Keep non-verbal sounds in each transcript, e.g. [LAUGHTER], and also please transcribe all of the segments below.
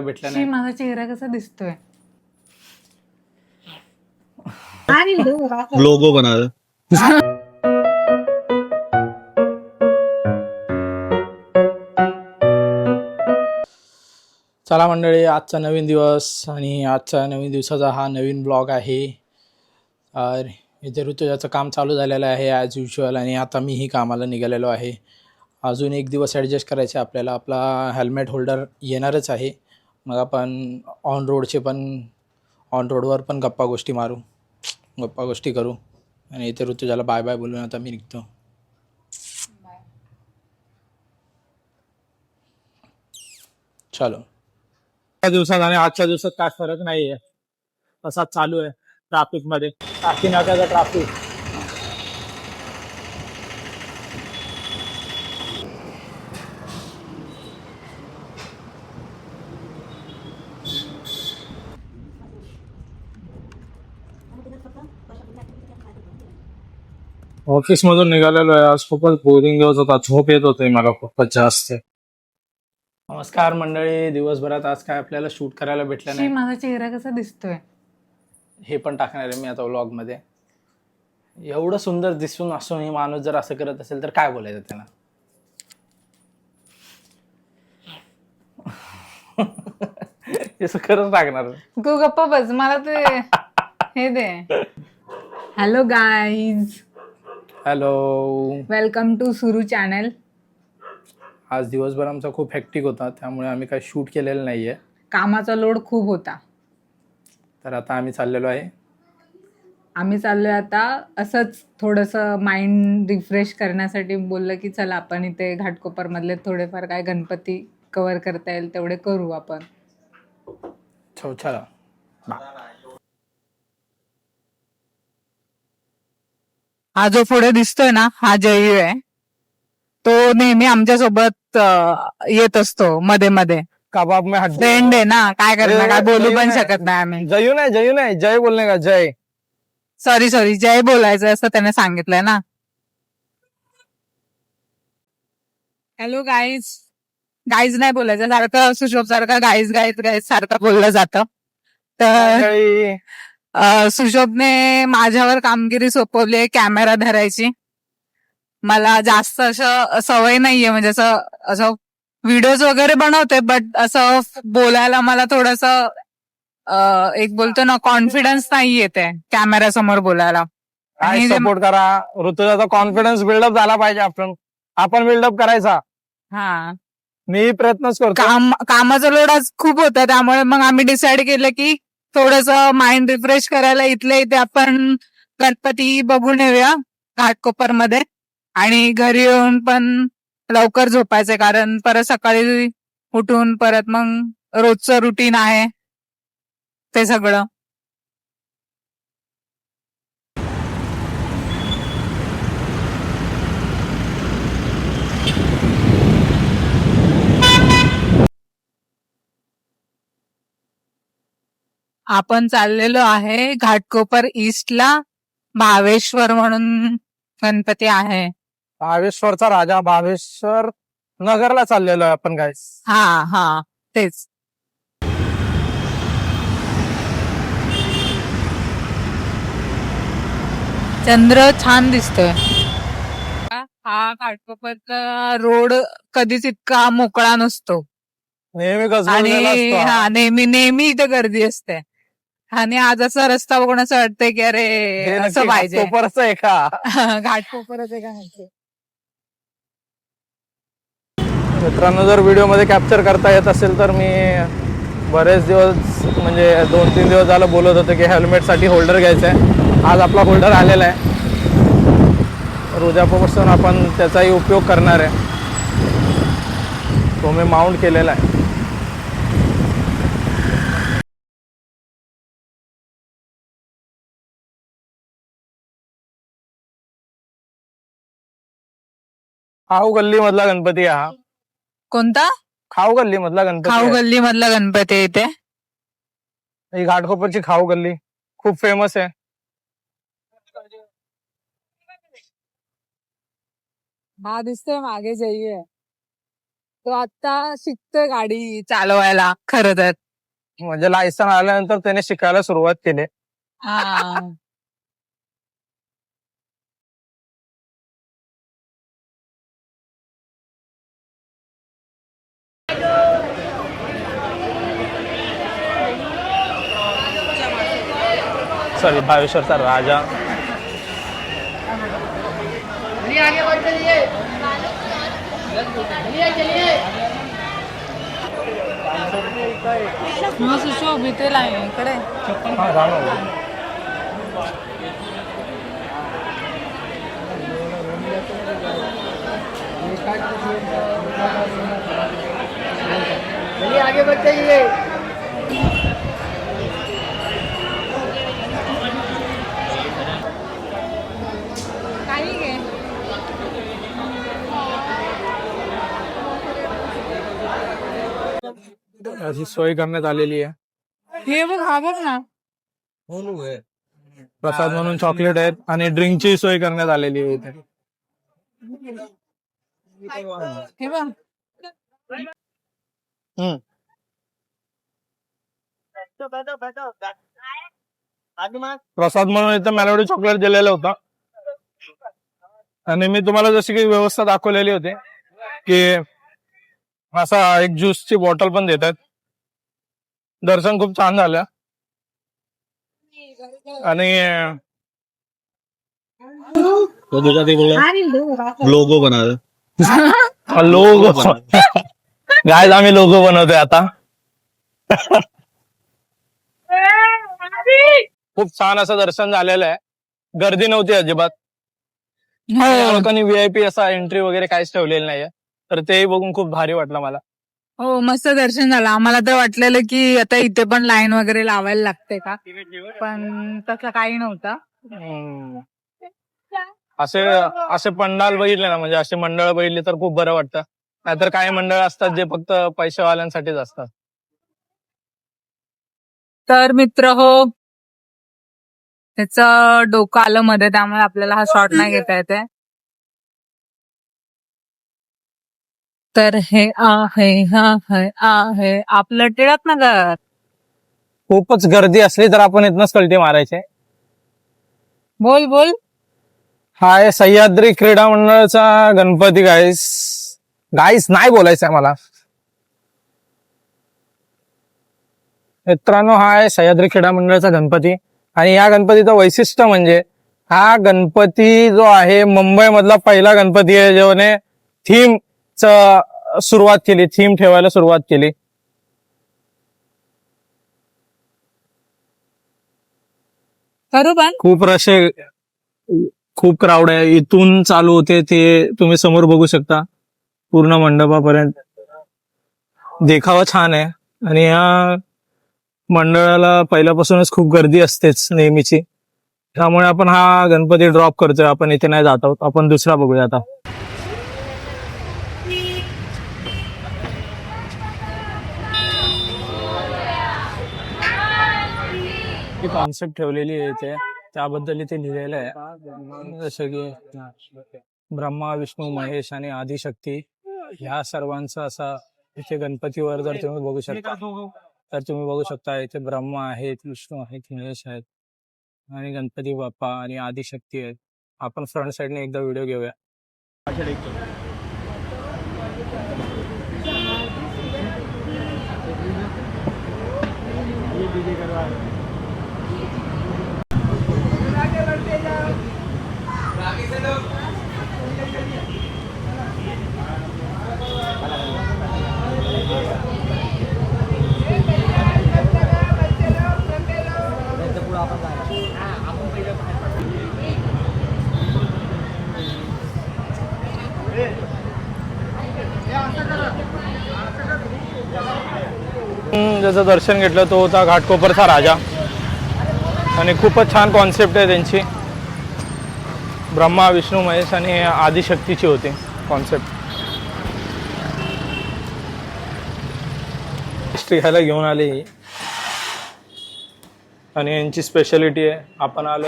भेटला शी नाही. माझा चेहरा कसा दिसतोय? लोगो बना चला मंडळी आजचा नवीन दिवस आणि आजचा नवीन दिवसाचा हा नवीन ब्लॉग आहे. तर इथे ऋतुजाचं काम चालू झालेलं आहे ॲज युजल आणि आता मीही कामाला निघालेलो आहे. अजून एक दिवस ॲडजस्ट करायचे आपल्याला. आपला हेल्मेट होल्डर येणारच आहे. मग आपण ऑन रोडचे पण ऑन रोडवर पण गप्पा गोष्टी मारू. गप्पा गोष्टी करू. आणि इथे ऋतुजाला बाय बाय बोलून आता मी निघतो. चलो. त्या दिवसात आणि आजच्या दिवसात काय फरक नाहीये. तसाच चालू आहे ट्राफिकमध्ये. ट्राफिक नाक्याचा ऑफिस मधून निघालेलो आहे. आज खूपच बोरिंग दिवस होता. झोप येत होते मला खूपच जास्त. नमस्कार मंडळी. दिवसभरात आज काय आपल्याला शूट करायला भेटलं शी नाही? माझा चेहरा कसा दिसतोय? हे पण टाकणार आहे मी आता व्लॉगमध्ये एवढं सुंदर दिसून असून ही माणूस जर असं करत असेल तर काय बोलायचं त्याला? [LAUGHS] हे असं खरंच टाकणार तू गप्पा बस. मला ते हे दे. [LAUGHS] Hello guys hello welcome to सुरू चॅनल आज दिवसभर आमचा खूप हॅक्टिक होता त्यामुळे आम्ही काही शूट केलेलं नाही आहे कामाचा लोड खूप होता. तर आता आम्ही चाललेलो आहे. आम्ही चाललोय आता असंच थोडंसं माइंड रिफ्रेश करण्यासाठी बोललं की चला आपण इथे घाटकोपर मधले थोडेफार काय गणपती कव्हर करता येईल तेवढे करू आपण. छो हा जो पुढे दिसतोय ना हा जयू आहे. तो नेहमी आमच्यासोबत येत असतो मध्ये मध्ये. कबाब में फ्रेंड आहे ना काय करणार काय बोलू पण. शकत नाही आम्ही. जयू नाही जयू नाही जय बोलणे का जय? सॉरी सॉरी जय बोलायचं असं त्याने सांगितलंय ना. हॅलो गाईज गाईज नाही बोलायचं सारखं सुशोभ सारखं गाईज गाईज गाईज सारखं बोललं जातं. तर सुशोभने माझ्यावर कामगिरी सोपवली आहे कॅमेरा धरायची. मला जास्त असं सवय नाहीये म्हणजे असं असं व्हिडिओज वगैरे बनवते बट असं बोलायला मला थोडस एक बोलतो ना कॉन्फिडन्स नाही येते कॅमेरा समोर बोलायला. काय आणि सपोर्ट करा ऋतुजाचा कॉन्फिडन्स बिल्डअप झाला पाहिजे आपण. आपण बिल्डअप करायचा. हा. मी प्रयत्नच करतो. काम कामाचा लोड आज खूप होता त्यामुळे मग आम्ही डिसाईड केलं की थोडस माइंड रिफ्रेश करायला इथले इथे आपण गणपती बघून येऊया घाटकोपरमध्ये आणि घरी येऊन पण लवकर झोपायचंय कारण परत सकाळी उठून परत मग रोजचं रुटीन आहे ते सगळं. आपण चाललेलो आहे घाटकोपर ईस्टला भावेश्वर म्हणून गणपती आहे. भावेश्वरचा राजा भावेश्वर नगरला चाललेलो आहे आपण काय हा हा तेच. चंद्र छान दिसतोय. हा घाटकोपरचा रोड कधीच इतका मोकळा नसतो. नेहमी आणि असतो हा. हा नेहमी नेहमी इथे गर्दी असते. आणि आज असा रस्ता बघून असं वाटतंय की अरे असं पाहिजे. घाटकोपरच आहे का? [LAUGHS] घाटकोपरच आहे का माहिती. मित्रांनो जर व्हिडिओमध्ये कॅप्चर करता येत असेल तर मी बरेच दिवस म्हणजे दोन तीन दिवस झालं बोलत होतो की हेल्मेटसाठी होल्डर घ्यायचा आहे. आज आपला होल्डर आलेला आहे. रोजापासून आपण त्याचाही उपयोग करणार आहे. तो मी माउंट केलेला आहे. खाऊ गल्ली मधला गणपती आहे हा. कोणता? खाऊ गल्ली मधला गणपती खाऊ आहे. गल्ली मधला गणपती आहे इथे. ही घाटकोपरची खाऊ गल्ली. खूप फेमस आहे. हा दिसतोय मागे जाईये. तो आता शिकतोय गाडी चालवायला खरं तर. म्हणजे लायसन आल्यानंतर त्याने शिकायला सुरुवात केली. हा. सॉरी भावेश्वरचा राजा. मग शोभितेला आहे इकडे. हा, जाणवलं. अशी सोय करण्यात आलेली आहे. हे बघ हा बघ ना. प्रसाद म्हणून चॉकलेट आहेत आणि ड्रिंकची सोय करण्यात आलेली आहे इथे. हे बघ. हम्म. प्रसाद म्हणून इथं मेलोडी चॉकलेट दिलेलं होतं. आणि मी तुम्हाला जशी काही व्यवस्था दाखवलेली होती की असा एक ज्यूसची बॉटल पण देतात. दर्शन खूप छान झालं आणि लोगो बना दे. लोगो गायज आम्ही लोगो बनवतोय आता. खूप छान असं दर्शन झालेलं आहे. गर्दी नव्हती अजिबात. या लोकांनी व्हीआयपी असा एंट्री वगैरे काहीच ठेवलेली नाहीये. तर तेही बघून खूप भारी वाटलं मला. हो मस्त दर्शन झालं. आम्हाला तर वाटलेलं की आता इथे पण लाईन वगैरे लावायला लागते का? पण तसं काही नव्हतं. हम्म. असे असे पंडाल बघितले ना म्हणजे असे मंडळ बघितले तर खूप बरं वाटतं. नाहीतर काही मंडळ असतात जे फक्त पैसेवाल्यांसाठीच असतात. तर मित्र हो. त्याच डोकं आलं मध्ये त्यामुळे आपल्याला हा शॉट नाही घेता येते तर हे आहे हा है आहे. आपलं टिळक नगर. खूपच गर्दी असली तर आपण इथनच कल्टी मारायचे. बोल बोल. हा आहे सह्याद्री क्रीडा मंडळाचा गणपती गाईस गाईस नाही बोलायचं आहे मला मित्रांनो हा आहे सह्याद्री क्रीडा मंडळाचा गणपती. आणि या गणपतीचं वैशिष्ट्य म्हणजे हा गणपती जो आहे मुंबई मधला पहिला गणपती आहे ज्याने थीम सुरुवात केली थीम ठेवायला सुरुवात केली. पण खूप रशे खूप क्राऊड आहे. इथून चालू होते ते तुम्ही समोर बघू शकता. पूर्ण मंडपापर्यंत. देखावा छान आहे. आणि या मंडळाला पहिल्यापासूनच खूप गर्दी असतेच नेहमीची. त्यामुळे आपण हा गणपती ड्रॉप करतोय. आपण इथे नाही जात आहोत. आपण दुसरा बघूया आता. कॉन्सेप्ट ठेवलेली आहे इथे. त्याबद्दल इथे लिहिलेलं आहे. जसं की ब्रह्मा विष्णू महेश आणि आदिशक्ती ह्या सर्वांचा असा इथे गणपतीवर जर तुम्ही बघू शकता तर तुम्ही बघू शकता इथे ब्रह्मा आहेत विष्णू आहेत महेश आहेत आणि गणपती बाप्पा आणि आदिशक्ती आहेत. आपण फ्रंट साईडने एकदा व्हिडिओ घेऊया. करवा ज्याचं दर्शन घेतलं तो होता घाटकोपरचा राजा. आणि खूपच छान कॉन्सेप्ट आहे त्यांची. ब्रह्मा विष्णू महेश आणि आदिशक्तीची होती कॉन्सेप्ट हिस्ट्री घ्यायला घेऊन आले ही. आणि यांची स्पेशालिटी आहे. आपण आलो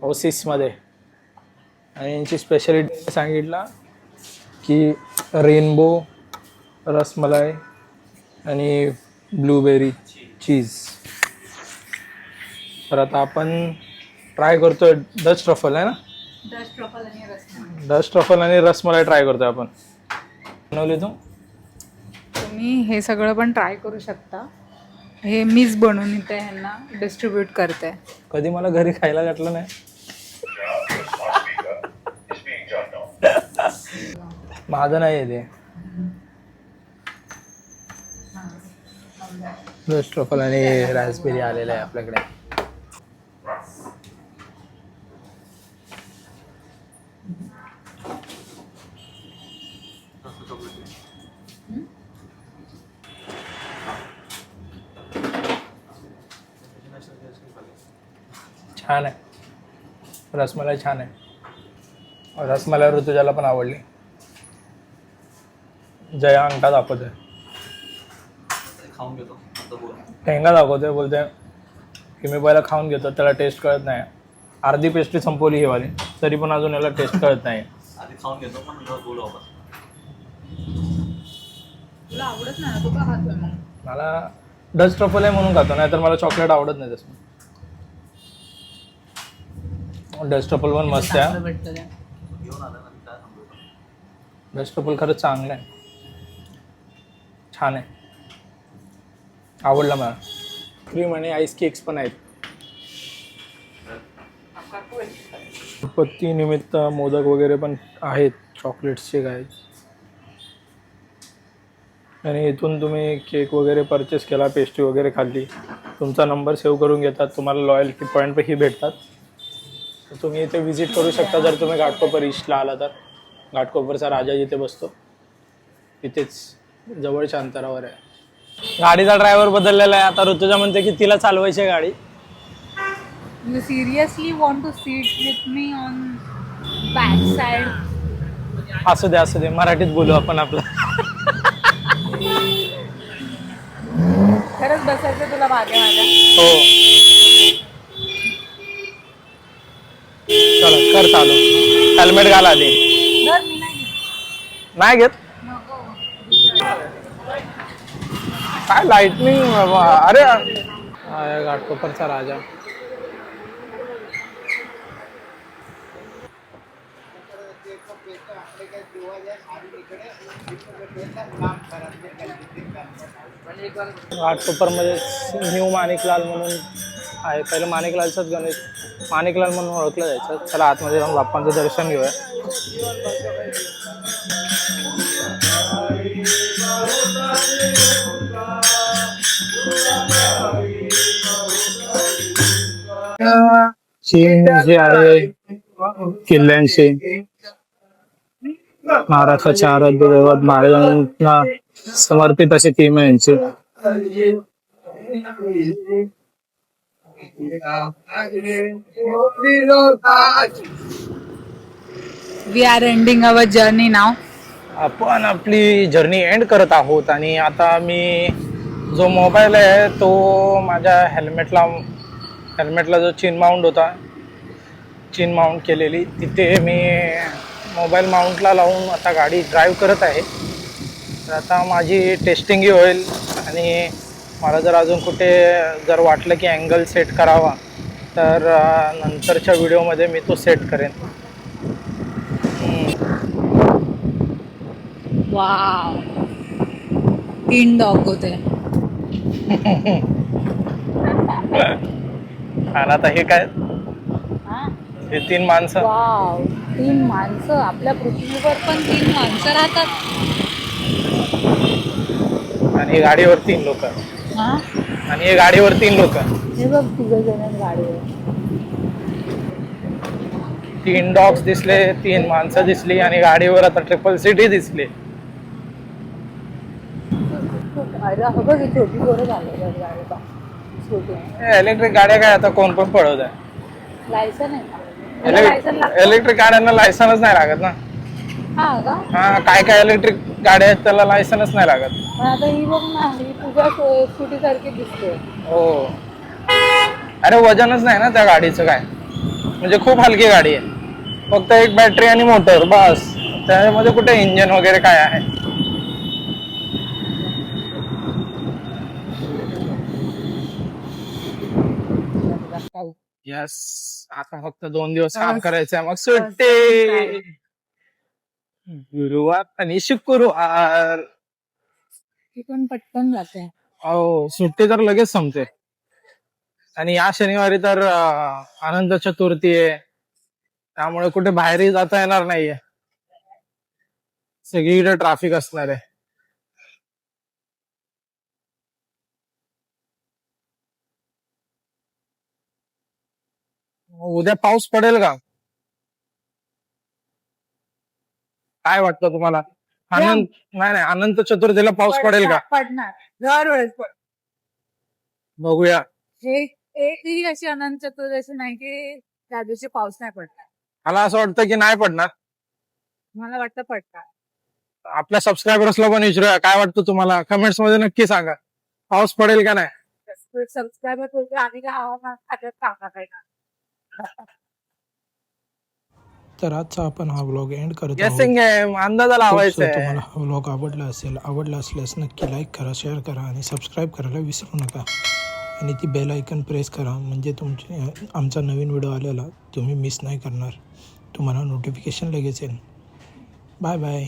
ओसिसमध्ये. आणि यांची स्पेशालिटी सांगितलं की रेनबो रसमलाई आणि ब्लूबेरी चीज. तर आता आपण ट्राय करतोय डच ट्रफल आहे ना? डच ट्रफल आणि रसमलाई. ट्राय करतोय आपण. बनवली तू? तुम्ही हे सगळं पण ट्राय करू शकता. हे मीच बनवून इथे ह्यांना डिस्ट्रीब्यूट करते. कधी मला घरी खायला घातलं नाही. [LAUGHS] माझं नाही आहे ते डच ट्रफल आणि रासबेरी आलेला आहे आपल्याकडे. छान आहे. रसमलाई छान आहे. रसमलाई ऋतुजाला पण आवडली. जया अंगठा दाखवतोय. ठेंगा दाखवतोय बोलते की मी पहिला खाऊन घेतो त्याला टेस्ट कळत नाही. अर्धी पेस्ट्री संपवली ही वाली तरी पण अजून याला टेस्ट कळत नाही. मला डस्ट ट्रफल आहे म्हणून खातो नाही तर मला चॉकलेट आवडत नाही तसं. डस्ट ट्रफल पण मस्त आहे. डस्ट ट्रफल खरंच चांगलं आहे. छान आहे. आवडला मला. क्रीम आणि आईस केक्स पण आहेत. उत्पत्ती निमित्त मोदक वगैरे पण आहेत चॉकलेट्सचे काय आणि इथून तुम्ही केक वगैरे परचेस केला पेस्ट्री वगैरे खाल्ली. तुमचा नंबर सेव्ह करून घेतात तुम्हाला लॉयल्टी पॉईंट ही भेटतात. तुम्ही इथे व्हिजिट करू शकता जर तुम्ही घाटकोपर ईस्टला आला तर. घाटकोपरचा राजा जिथे बसतो तिथेच जवळच्या अंतरावर आहे. गाडीचा ड्रायव्हर बदललेला आहे. आता ऋतुजा म्हणते की तिला चालवायची आहे गाडी. Seriously want to seat on back side असू दे असू दे. मराठीत बोलू आपण आपलं. खरंच बसायचं तुला मागे माझ्या हो. चला कर चालू. हेल्मेट घाला आधी. जर मी नाही नाही घेत नको काय लाइटनिंग अरे घाटकोपरचा राजा। घाटकोपरमध्ये न्यू माणिकलाल म्हणून आहे. पहिलं माणिकलालचाच गणेश माणिकलाल म्हणून ओळखलं जायचं. चला आतमध्ये जाऊन बाप्पांचं दर्शन घेऊया. चीन जे आहे किल्ल्यांचे महाराष्ट्राच्या आराध्य दैवत महाराजांना समर्पित अशी थीम आहे यांची. We are ending our journey नाव आपण आपली जर्नी एंड करत आहोत आणि आता मी जो मोबाईल आहे तो माझ्या हेल्मेटला हेल्मेटला जो चिन माउंट होता चिन माउंट केलेली तिथे मी मोबाईल माउंटला लावून आता गाडी ड्राईव्ह करत आहे. तर आता माझी टेस्टिंगही होईल आणि मला जर अजून कुठे जर वाटलं की अँगल सेट करावा तर नंतरच्या व्हिडिओमध्ये मी तो सेट करेन. वाव. तीन डॉग होते. [LAUGHS] आणि आता हे काय? हे. तीन माणसं. वाव तीन माणसं. आपल्या पृथ्वीवर पण तीन माणसं राहतात. आणि गाडीवर तीन लोक. हा? आणि हे गाडीवर तीन लोक. हे बघ तिघ जण गाडीवर. तीन डॉग्स दिसले तीन माणसं दिसली आणि गाडीवर आता ट्रिपल सिटी दिसली. अरे हो बघ ही छोटी पोरं झाली गाडी बा इलेक्ट्रिक गाड्या काय आता कोण पण पळवत आहे. लायसन इलेक्ट्रिक गाड्यांना लायसनच नाही लागत ना. हा का? हा काय काय इलेक्ट्रिक गाड्या आहेत त्याला लायसनच नाही लागत. पण आता ही बघ ना ही तुझ्या स्कूटी सारखी दिसते. हो. अरे वजनच नाही ना त्या गाडीचं काय? म्हणजे खूप हलकी गाडी आहे. फक्त एक बॅटरी आणि मोटर बस. त्यामध्ये कुठे इंजिन वगैरे काय आहे? यस आता फक्त दोन दिवस काम. करायचंय. मग सुट्टी. गुरुवार आणि शुक्रवार. पण पटकन जाते. हो सुट्टी तर लगेच संपते. आणि या शनिवारी तर अं, अनंत चतुर्थी आहे. त्यामुळे कुठे बाहेरही जाता येणार नाहीये. सगळीकडे ट्रॅफिक असणार आहे. उद्या पाऊस पडेल का? काय वाटतं तुम्हाला? अनंत नाही नाही अनंत चतुर्थीला पाऊस पडेल का? पडणार. दरवेळेस पड बघूया. एकही अशी अनंत चतुर्दशी नाही की त्या दिवशी पाऊस नाही पडणार? मला असं वाटतं की नाही पडणार. मला वाटतं पडणार. आपल्या सबस्क्रायबर्सला पण विचारूया. काय वाटतं तुम्हाला? कमेंट्समध्ये नक्की सांगा. पाऊस पडेल का नाही? सबस्क्रायबर आम्ही काय हवामान खात्यात करायचं तर आजचा आपण हा व्लॉग एंड करत अंदाजा लावायचा तुम्हाला हा व्लॉग आवडला असेल आवडला असल्यास नक्की लाईक करा शेअर करा आणि सबस्क्राईब करायला विसरू नका. आणि ती बेल आयकन प्रेस करा म्हणजे तुमचे आमचा नवीन व्हिडिओ आलेला तुम्ही मिस नाही करणार. तुम्हाला नोटिफिकेशन लगेच येईल. Bye bye